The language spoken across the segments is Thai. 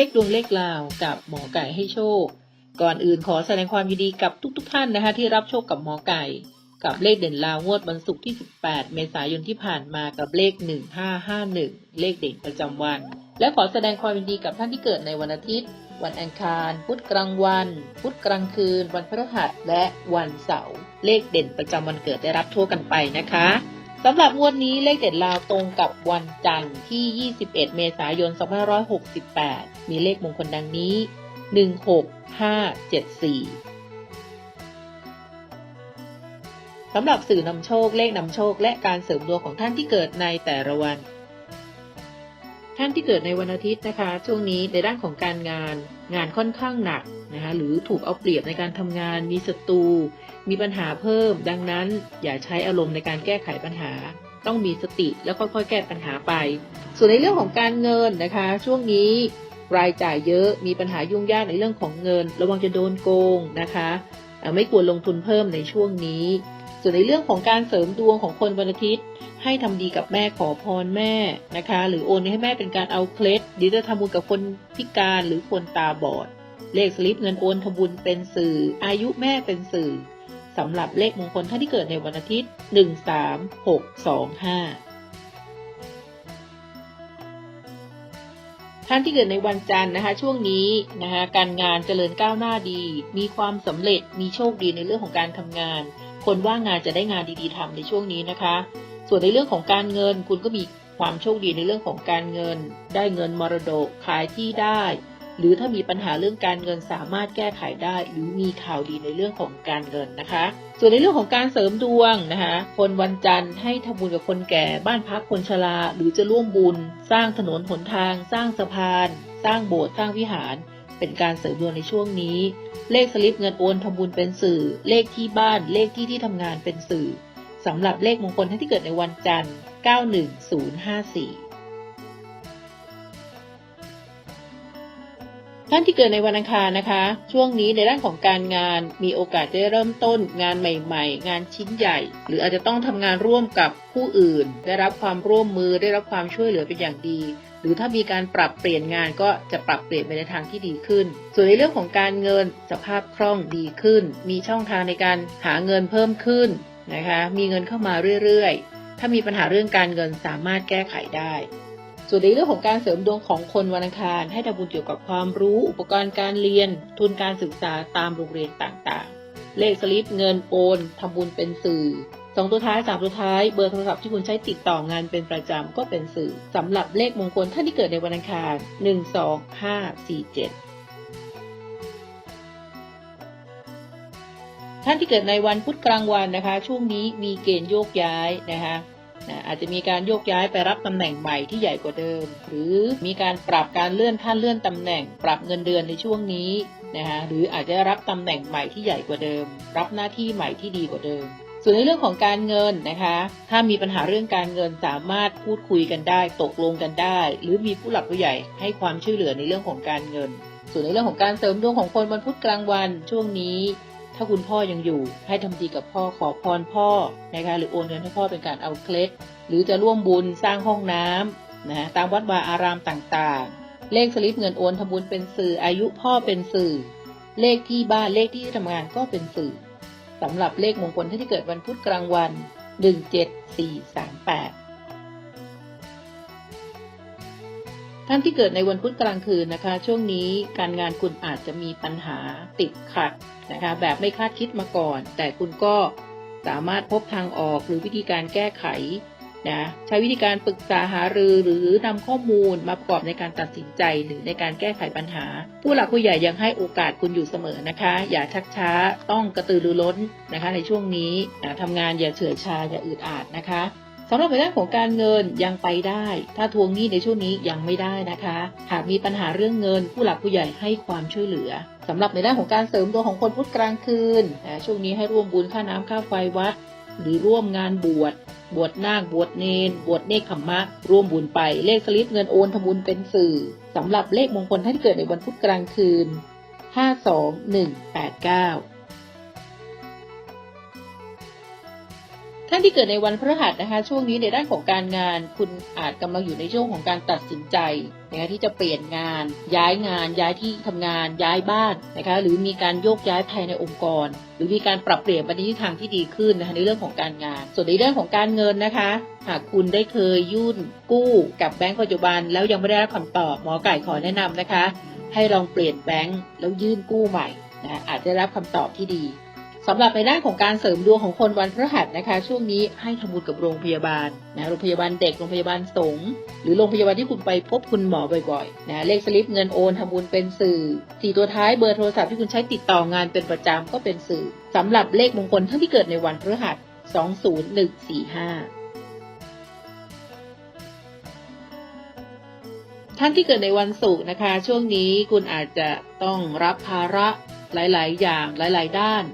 ช็คดวงเลขลาวกับหมอไก่ให้โชค ก่อนอื่นขอแสดงความยินดีกับทุกๆทท่านนะคะที่รับโชคกับหมอไก่ กับเลขเด่นลาวงวดวันศุกร์ที่ 18 เมษายนที่ผ่านมากับเลข 1551 เลขเด่นประจำวัน และขอแสดงความยินดีกับท่านที่เกิดในวันอาทิตย์ วันอังคาร พุธกลางวัน พุธกลางคืน วันพฤหัสและวันเสาร์เลขเด่นประจำวันเกิดได้รับโชคกันไปนะคะ สำหรับงวดนี้เลขเด็ดลาวตรงกับวันจันทร์ที่ 21 เมษายน 2568 มีเลขมงคลดังนี้ 16574 สำหรับสื่อนำโชคเลขนำโชคและการเสริมดวงของท่านที่เกิดในแต่ละวัน ท่านที่เกิดในวันอาทิตย์นะคะ ช่วงนี้ในด้านของการงาน งานค่อนข้างหนักนะคะหรือถูกเอาเปรียบในการทำงาน มีศัตรูมีปัญหาเพิ่ม ดังนั้นอย่าใช้อารมณ์ในการแก้ไขปัญหา ต้องมีสติแล้วค่อยๆแก้ปัญหาไป ส่วนในเรื่องของการเงินนะคะ ช่วงนี้รายจ่ายเยอะมีปัญหายุ่งยากในเรื่องของเงิน ระวังจะโดนโกงนะคะ ไม่ควรลงทุนเพิ่มในช่วงนี้ ส่วนในเรื่องของการเสริมดวงของคนวันอาทิตย์ ให้ทำดีกับแม่ขอพรแม่นะคะ หรือโอนให้แม่เป็นการเอาเคล็ดหรือจะทำบุญกับคนพิการหรือคนตาบอด เลขสลิปเงินโอนทำบุญเป็นสื่อ อายุแม่เป็นสื่อสำหรับเลขมงคลท่านที่เกิดในวันอาทิตย์ 1 3 6 2 5ท่านที่เกิดในวันจันทร์นะคะช่วงนี้นะคะการงานเจริญก้าวหน้าดี มีความสำเร็จมีโชคดีในเรื่องของการทำงาน คนว่างงานจะได้งานดีๆทำในช่วงนี้นะคะ ส่วนในเรื่องของการเงิน คุณก็มีความโชคดีในเรื่องของการเงิน ได้เงินมรดกขายที่ได้ หรือถ้ามีปัญหาเรื่องการเงินสามารถแก้ไขได้ หรือมีข่าวดีในเรื่องของการเงินนะคะ ส่วนในเรื่องของการเสริมดวงนะคะคนวันจันทร์ให้ทำบุญกับคนแก่บ้านพักคนชราหรือจะร่วมบุญ สร้างถนนหนทาง สร้างสะพาน สร้างโบสถ์สร้างวิหาร เป็นการเสริมดวงในช่วงนี้ เลขสลิปเงินโอนทำบุญเป็นสื่อ เลขที่บ้าน เลขที่ที่ทำงานเป็นสื่อสำหรับเลขมงคลท่านที่เกิดในวันจันทร์ 91054ท่านที่เกิดในวันอังคารนะคะ ช่วงนี้ในด้านของการงานมีโอกาสได้เริ่มต้นงานใหม่ ๆ งานชิ้นใหญ่ หรืออาจจะต้องทำงานร่วมกับผู้อื่น ได้รับความร่วมมือได้รับความช่วยเหลือเป็นอย่างดี หรือถ้ามีการปรับเปลี่ยนงานก็จะปรับเปลี่ยนไปในทางที่ดีขึ้น ส่วนในเรื่องของการเงินสภาพคล่องดีขึ้น มีช่องทางในการหาเงินเพิ่มขึ้นนะคะ มีเงินเข้ามาเรื่อยๆ ถ้ามีปัญหาเรื่องการเงินสามารถแก้ไขได้ ส่วนในเรื่องของการเสริมดวงของคนวันอังคาร ให้ทำบุญเกี่ยวกับความรู้ อุปกรณ์การเรียน ทุนการศึกษาตามโรงเรียนต่างๆ เลขสลิปเงินโอนทำบุญเป็นสื่อ สองตัวท้ายสามตัวท้ายเบอร์โทรศัพท์ที่คุณใช้ติดต่องานเป็นประจำก็เป็นสื่อสำหรับเลขมงคลท่านที่เกิดในวันอังคาร1 2 5 4 7ท่านที่เกิดในวันพุธกลางวันนะคะ ช่วงนี้มีเกณฑ์โยกย้ายนะคะนะอาจจะมีการโยกย้ายไปรับตำแหน่งใหม่ที่ใหญ่กว่าเดิม หรือมีการปรับการเลื่อนขั้นเลื่อนตำแหน่ง ปรับเงินเดือนในช่วงนี้นะคะหรืออาจจะรับตำแหน่งใหม่ที่ใหญ่กว่าเดิม รับหน้าที่ใหม่ที่ดีกว่าเดิม ส่วนในเรื่องของการเงินนะคะ ถ้ามีปัญหาเรื่องการเงินสามารถพูดคุยกันได้ ตกลงกันได้ หรือมีผู้หลักผู้ใหญ่ให้ความช่วยเหลือในเรื่องของการเงิน ส่วนในเรื่องของการเสริมดวงของคนวันพุธกลางวันช่วงนี้ ถ้าคุณพ่อยังอยู่ ให้ทำดีกับพ่อขอพรพ่อนะคะหรือโอนเงินให้พ่อเป็นการเอาเคล็ดหรือจะร่วมบุญสร้างห้องน้ำนะตามวัดวาอารามต่างๆ เลขสลิปเงินโอนทำบุญเป็นสื่ออายุพ่อเป็นสื่อ เลขที่บ้านเลขที่ทำงานก็เป็นสื่อ สำหรับเลขมงคลที่เกิดวันพุธกลางวัน 17438 ท่านที่เกิดในวันพุธกลางคืนนะคะ ช่วงนี้การงานคุณอาจจะมีปัญหาติดขัดนะคะ แบบไม่คาดคิดมาก่อน แต่คุณก็สามารถพบทางออกหรือวิธีการแก้ไข นะใช้วิธีการปรึกษาหารือหรือนำข้อมูลมาประกอบในการตัดสินใจหรือในการแก้ไขปัญหา ผู้หลักผู้ใหญ่ยังให้โอกาสคุณอยู่เสมอนะคะ อย่าชักช้าต้องกระตือรือร้นนะคะ ในช่วงนี้นะทำงานอย่าเฉื่อยชาอย่าอืดอาดนะคะสำหรับในด้านของการเงินยังไปได้ ถ้าทวงหนี้ในช่วงนี้ยังไม่ได้นะคะ หากมีปัญหาเรื่องเงิน ผู้หลักผู้ใหญ่ให้ความช่วยเหลือสำหรับในด้านของการเสริมดวงของคนพุธกลางคืนช่วงนี้ให้ร่วมบุญค่าน้ำค่าไฟวัด หรือร่วมงานบวช บวชนาค บวชเนน บวชเนคขมมะ ร่วมบุญไป เลขสลิปเงินโอนทำบุญเป็นสื่อสำหรับเลขมงคลท่านที่เกิดในวันพุธกลางคืน 52189านานที่เกิดในวันพฤหัสนะคะ ช่วงนี้ในด้านของการงาน คุณอาจกำลังอยู่ในช่วงของการตัดสินใจนะคะที่จะเปลี่ยนงาน ย้ายงาน ย้ายที่ทำงาน ย้ายบ้านนะคะ หรือมีการโยกย้ายภายในองค์กร หรือมีการปรับเปลี่ยนไปในทิศทางที่ดีขึ้นนะคะในเรื่องของการงาน ส่วนในเรื่องของการเงินนะคะ หากคุณได้เคยยื่นกู้กับแบงก์ปัจจุบัน แล้วยังไม่ได้รับคำตอบหมอไก่ขอแนะนำนะคะ ให้ลองเปลี่ยนแบงก์แล้วยื่นกู้ใหม่นะอาจจะได้รับคำตอบที่ดี สำหรับในด้านของการเสริมดวงของคนวันพฤหัสนะคะ ช่วงนี้ให้ทำบุญกับโรงพยาบาลนะโรงพยาบาลเด็กโรงพยาบาลสงฆ์หรือโรงพยาบาลที่คุณไปพบคุณหมอบ่อยๆนะเลขสลิปเงินโอนทำบุญเป็นสื่อสี่ตัวท้ายเบอร์โทรศัพท์ที่คุณใช้ติดต่องานเป็นประจำก็เป็นสื่อสำหรับเลขมงคลทั้งที่เกิดในวันพฤหัส20145ท่านที่เกิดในวันศุกร์นะคะ ช่วงนี้คุณอาจจะต้องรับภาระหลาย ๆ อย่างหลาย ๆ ด้าน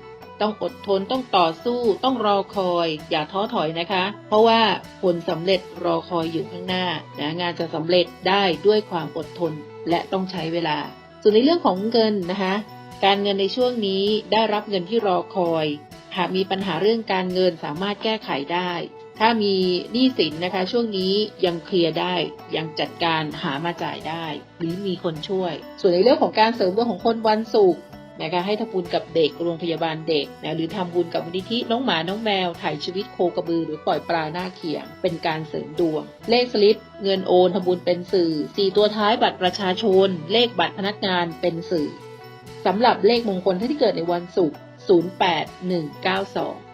ต้องอดทนต้องต่อสู้ ต้องรอคอย อย่าท้อถอยนะคะ เพราะว่าผลสำเร็จรอคอยอยู่ข้างหน้านะงานจะสำเร็จได้ด้วยความอดทนและต้องใช้เวลา ส่วนในเรื่องของเงินนะคะ การเงินในช่วงนี้ได้รับเงินที่รอคอย หากมีปัญหาเรื่องการเงินสามารถแก้ไขได้ ถ้ามีหนี้สินนะคะ ช่วงนี้ยังเคลียร์ได้ ยังจัดการหามาจ่ายได้ หรือมีคนช่วย ส่วนในเรื่องของการเสริมดวงของคนวันศุกร์ นะคะให้ทำบุญกับเด็กโรงพยาบาลเด็กนะหรือทำบุญกับมูลนิธิน้องหมาน้องแมวถ่ายชีวิตโคกระบือ หรือปล่อยปลาหน้าเขียง เป็นการเสริมดวง เลขสลิป เงินโอนทำบุญเป็นสื่อสี่ตัวท้ายบัตรประชาชน เลขบัตรพนักงานเป็นสื่อสำหรับเลขมงคลที่เกิดในวันศุกร์08192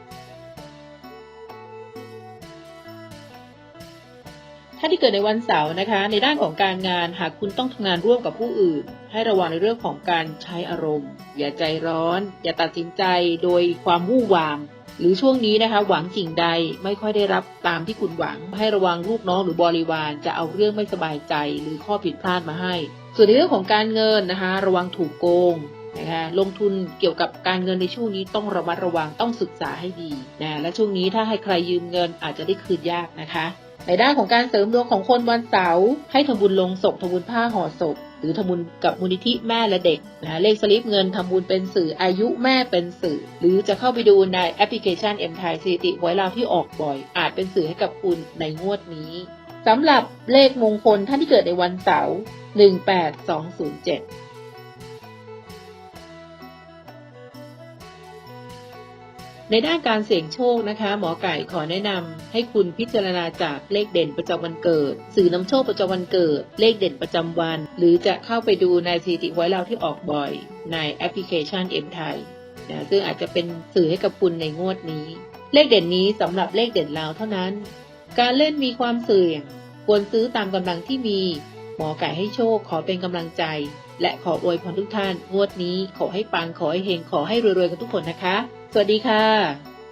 ถ้าที่เกิดในวันเสาร์นะคะ ในด้านของการงานหากคุณต้องทำงานร่วมกับผู้อื่น ให้ระวังในเรื่องของการใช้อารมณ์ อย่าใจร้อน อย่าตัดสินใจโดยความวู่วาม หรือช่วงนี้นะคะ หวังสิ่งใดไม่ค่อยได้รับตามที่คุณหวัง ให้ระวังลูกน้องหรือบริวารจะเอาเรื่องไม่สบายใจ หรือข้อผิดพลาดมาให้ ส่วนในเรื่องของการเงินนะคะ ระวังถูกโกงนะคะลงทุนเกี่ยวกับการเงินในช่วงนี้ต้องระมัดระวังต้องศึกษาให้ดีนะและช่วงนี้ถ้าให้ใครยืมเงินอาจจะได้คืนยากนะคะ ในด้านของการเสริมดวงของคนวันเสาร์ให้ทำบุญลงศพทำบุญผ้าห่อศพ หรือทำบุญกับมูลนิธิแม่และเด็กนะเลขสลิปเงินทำบุญเป็นสื่ออายุแม่เป็นสื่อ หรือจะเข้าไปดูในแอปพลิเคชัน M ไทยสถิติไว้ลาวที่ออกบ่อย อาจเป็นสื่อให้กับคุณในงวดนี้สำหรับเลขมงคลท่านที่เกิดในวันเสาร์18207 ในด้านการเสี่ยงโชคนะคะ หมอไก่ขอแนะนำให้คุณพิจารณาจากเลขเด่นประจำวันเกิด สื่อนำโชคประจำวันเกิด เลขเด่นประจำวัน หรือจะเข้าไปดูในสถิติไว้เราที่ออกบ่อย ในแอปพลิเคชัน M ไทยนะซึ่งอาจจะเป็นสื่อให้กับคุณในงวดนี้ เลขเด่นนี้สำหรับเลขเด่นลาวเท่านั้น การเล่นมีความเสี่ยง ควรซื้อตามกำลังที่มี หมอไก่ให้โชคขอเป็นกำลังใจ และขออวยพรทุกท่านงวดนี้ขอให้ปังขอให้เฮงขอให้รวยๆกันทุกคนนะคะ สวัสดีค่ะ